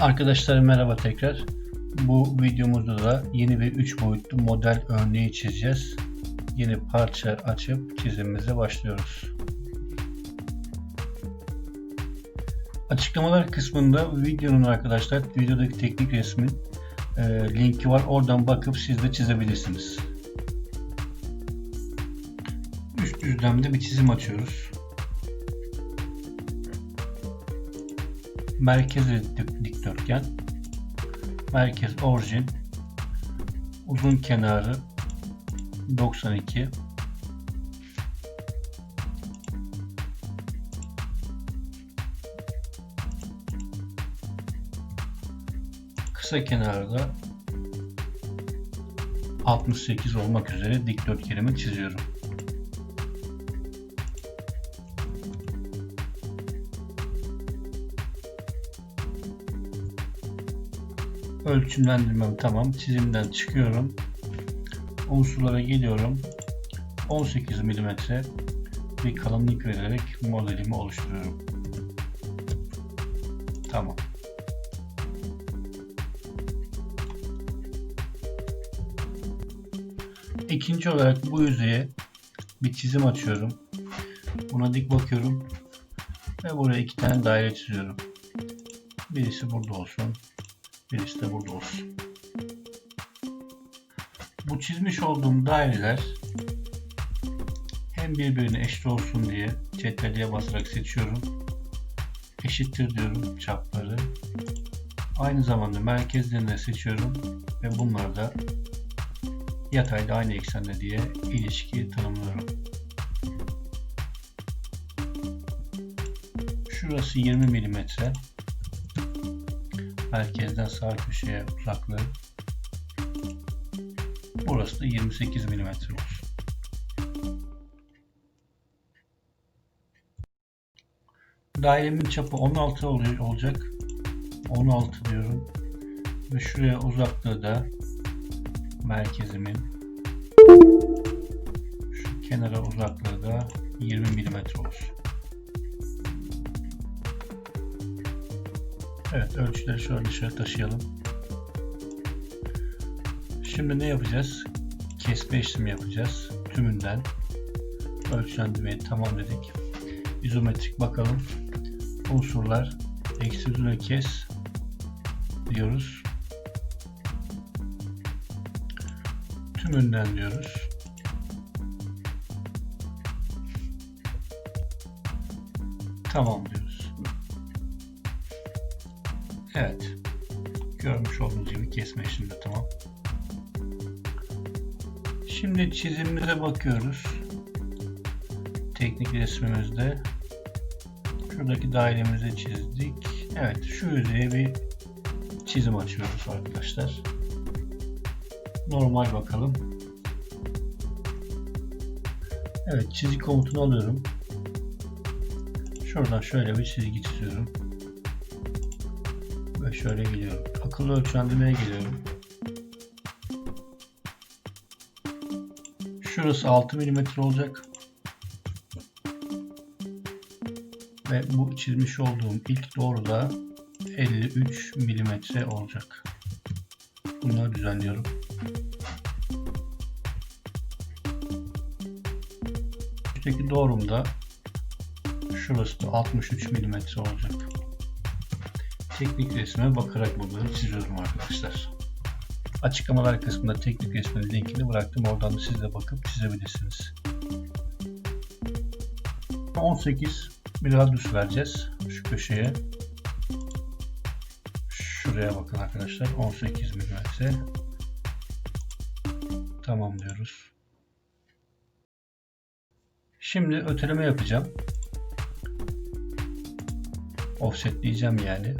Arkadaşlar merhaba tekrar. Bu videomuzda da yeni bir 3 boyutlu model örneği çizeceğiz. Yeni parça açıp çizimimize başlıyoruz. Açıklamalar kısmında videonun arkadaşlar videodaki teknik resmin e, linki var. Oradan bakıp siz de çizebilirsiniz. Üst düzlemde bir çizim açıyoruz. Merkezi dik- dikdörtgen. Merkez orijin. Uzun kenarı 92. Kısa kenarı da 68 olmak üzere dikdörtgenimi çiziyorum. Ölçümlendirmem tamam. Çizimden çıkıyorum. Unsurlara geliyorum. 18 mm bir kalınlık vererek modelimi oluşturuyorum. Tamam. İkinci olarak bu yüzeye bir çizim açıyorum. Buna dik bakıyorum. Ve buraya iki tane daire çiziyorum. Birisi burada olsun. Birisi burada olsun. Bu çizmiş olduğum daireler hem birbirine eşit olsun diye cetveliye basarak seçiyorum. Eşittir diyorum çapları. Aynı zamanda merkezlerini seçiyorum ve bunları da yatayda aynı eksende diye ilişki tanımlıyorum. Şurası 20 mm. Merkezden sağ köşeye uzaklığı. Burası da 28 mm olsun. Dairemin çapı 16 oluyor, olacak. 16 diyorum. Ve şuraya uzaklığı da merkezimin şu kenara uzaklığı da 20 mm olsun. Evet ölçüleri şöyle dışarı taşıyalım. Şimdi ne yapacağız? Kesme işlemi yapacağız. Tümünden ölçülendirmeyi tamam dedik. İzometrik bakalım. Unsurlar eksi yüzüne kes diyoruz. Tümünden diyoruz. Tamam diyoruz. Evet. Görmüş olduğunuz gibi kesme işlemi tamam. Şimdi çizimimize bakıyoruz. Teknik resmimizde. Şuradaki dairemizi çizdik. Evet şu yüzeye bir çizim açıyoruz arkadaşlar. Normal bakalım. Evet çizik komutunu alıyorum. Şuradan şöyle bir çizgi çiziyorum. Şöyle geliyorum. Akıllı ölçülendirmeye geliyorum. Şurası 6 mm olacak. Ve bu çizmiş olduğum ilk doğru da 53 mm olacak. Bunları düzenliyorum. Üstteki doğrumda şurası da 63 mm olacak. Teknik resme bakarak bunları çiziyorum arkadaşlar. Açıklamalar kısmında teknik resmin linkini bıraktım. Oradan da siz de bakıp çizebilirsiniz. 18 bir radius vereceğiz şu köşeye. Şuraya bakın arkadaşlar 18 mm. Tamam diyoruz. Şimdi öteleme yapacağım. Offsetleyeceğim yani.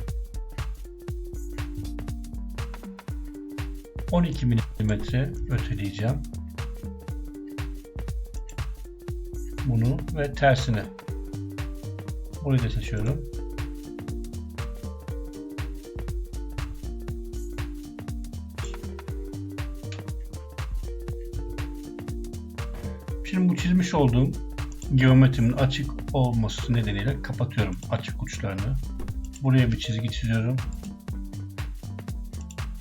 12 mm öteleyeceğim. Bunu ve tersine. Burayı da seçiyorum. Şimdi bu çizmiş olduğum geometrimin açık olması nedeniyle kapatıyorum açık uçlarını. Buraya bir çizgi çiziyorum.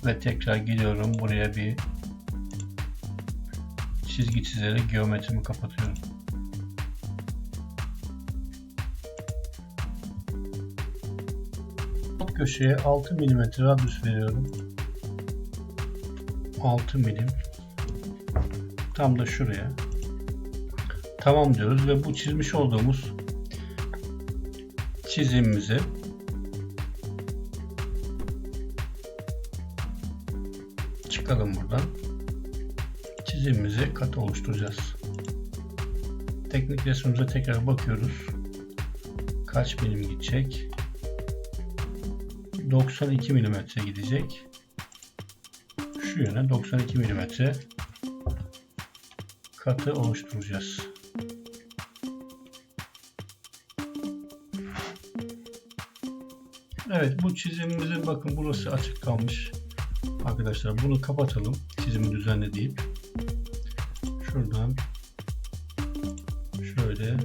Ve tekrar geliyorum buraya bir çizgi çizerek geometrimi kapatıyorum. Alt köşeye 6 mm radius veriyorum. 6 milim. Tam da şuraya. Tamam diyoruz ve bu çizmiş olduğumuz çizimimizi çıkalım buradan. Çizimimizi katı oluşturacağız. Teknik resmimize tekrar bakıyoruz. Kaç milim gidecek? 92 milimetre gidecek. Şu yöne 92 milimetre katı oluşturacağız. Evet bu çizimimizin bakın burası açık kalmış. Arkadaşlar bunu kapatalım. Çizimi düzenle deyip şuradan şöyle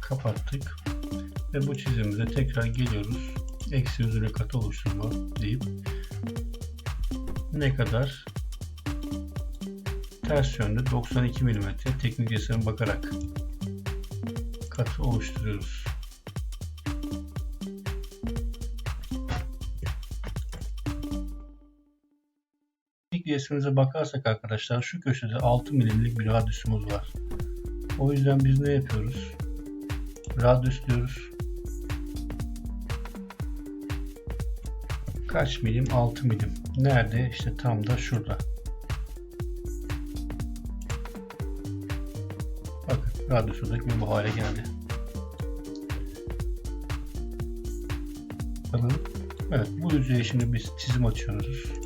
kapattık. Ve bu çizimimize tekrar geliyoruz. Eksi yüzüne katı oluşturma deyip ne kadar ters yönde 92 mm teknik resim bakarak katı oluşturuyoruz. Resmimize bakarsak arkadaşlar şu köşede 6 milimlik bir radyusumuz var. O yüzden biz ne yapıyoruz? Radyus diyoruz. Kaç milim? 6 milim. Nerede? İşte tam da şurada. Bakın radyusundaki bu hale geldi. Evet bu yüzeye şimdi biz çizim açıyoruz.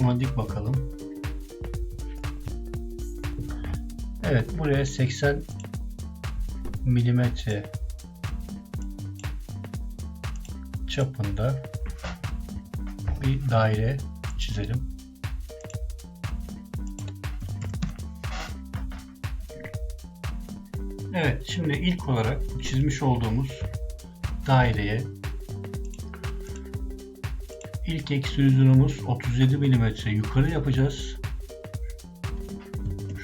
Ona dik bakalım. Evet buraya 80 milimetre çapında bir daire çizelim. Evet şimdi ilk olarak çizmiş olduğumuz daireye ilk ekstrüzyonumuz 37 mm yukarı yapacağız.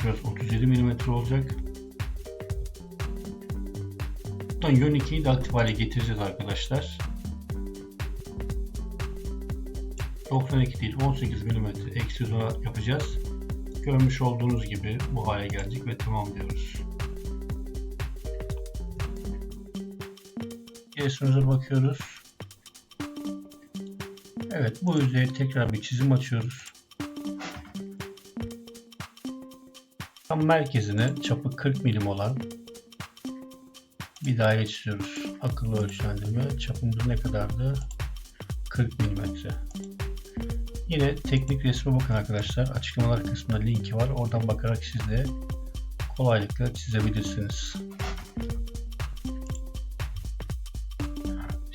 Şurası 37 mm olacak. Buradan yön 2'yi de aktif hale getireceğiz arkadaşlar. 92 değil 18 mm ekstrüzyona yapacağız. Görmüş olduğunuz gibi bu hale gelecek ve tamam diyoruz. Resmimize bakıyoruz. Evet bu yüzeye tekrar bir çizim açıyoruz. Tam merkezine çapı 40 milim olan bir daire çiziyoruz. Akıllı ölçülendirme. Çapımız ne kadardı? 40 milimetre. Yine teknik resme bakın arkadaşlar. Açıklamalar kısmında linki var. Oradan bakarak siz de kolaylıkla çizebilirsiniz.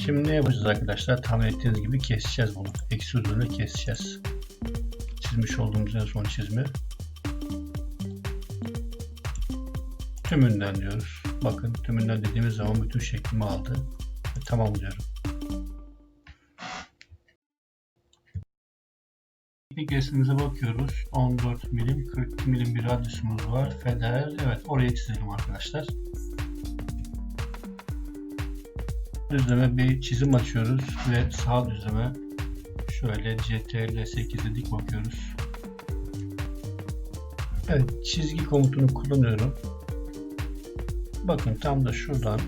Şimdi ne yapacağız arkadaşlar? Tahmin ettiğiniz gibi keseceğiz bunu. Eksi üzerine keseceğiz. Çizmiş olduğumuz en son çizimi. Tümünden diyoruz. Bakın tümünden dediğimiz zaman bütün şeklimi aldı. Ve tamam diyorum. Teknik resmimize bakıyoruz. 14 milim, 40 milim bir radyusumuz var. Feder. Evet oraya çizelim arkadaşlar. Düzleme bir çizim açıyoruz ve sağ düzleme şöyle CTRL 8'e dik bakıyoruz. Evet çizgi komutunu kullanıyorum. Bakın tam da şuradan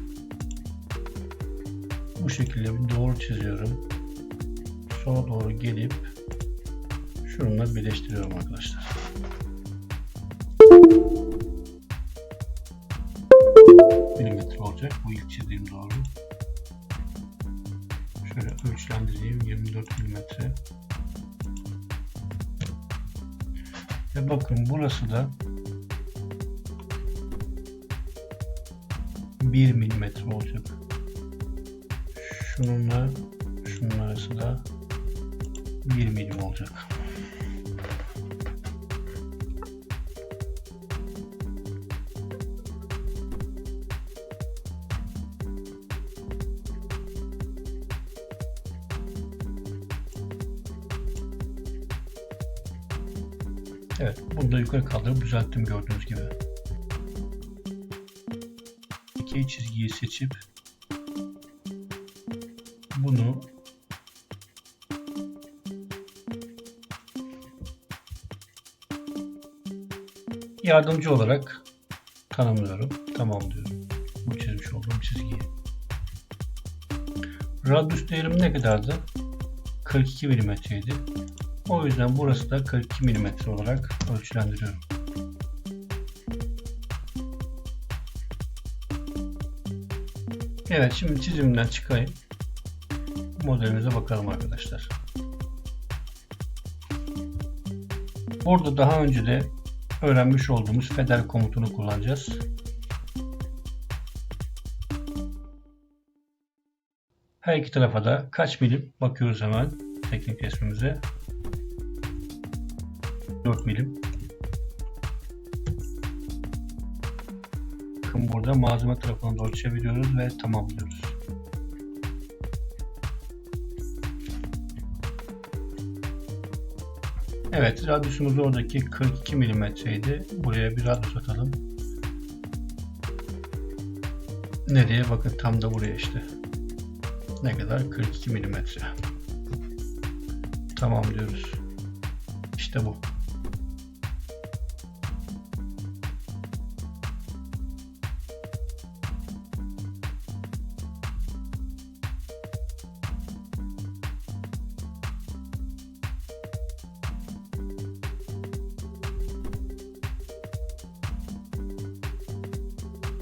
bu şekilde bir doğru çiziyorum. Sola doğru gelip şununla birleştiriyorum arkadaşlar. milimetre olacak. Bu ilk çizdiğim doğru. Ölçülendireyim 24 milimetre. Ve bakın burası da 1 milimetre olacak. Şununla şunun arası da 1 milim olacak. Evet, bunu da yukarı kaldırıp düzelttim gördüğünüz gibi. İki çizgiyi seçip bunu yardımcı olarak tanımlıyorum. Tamam diyorum. Bu çizmiş olduğum çizgiyi. Radius değerim ne kadardı? 42 milimetreydi. O yüzden burası da 42 milimetre olarak ölçülendiriyorum. Evet şimdi çizimden çıkayım. Modelimize bakalım arkadaşlar. Burada daha önce de öğrenmiş olduğumuz feder komutunu kullanacağız. Her iki tarafa da kaç milim bakıyoruz hemen teknik resmimize. 4 milim. Bakın burada malzeme tarafını da ölçebiliyoruz ve tamamlıyoruz. Evet, radyusumuz oradaki 42 milimetreydi. Buraya bir radyus atalım. Nereye? Bakın tam da buraya işte. Ne kadar? 42 milimetre. Tamam diyoruz. İşte bu.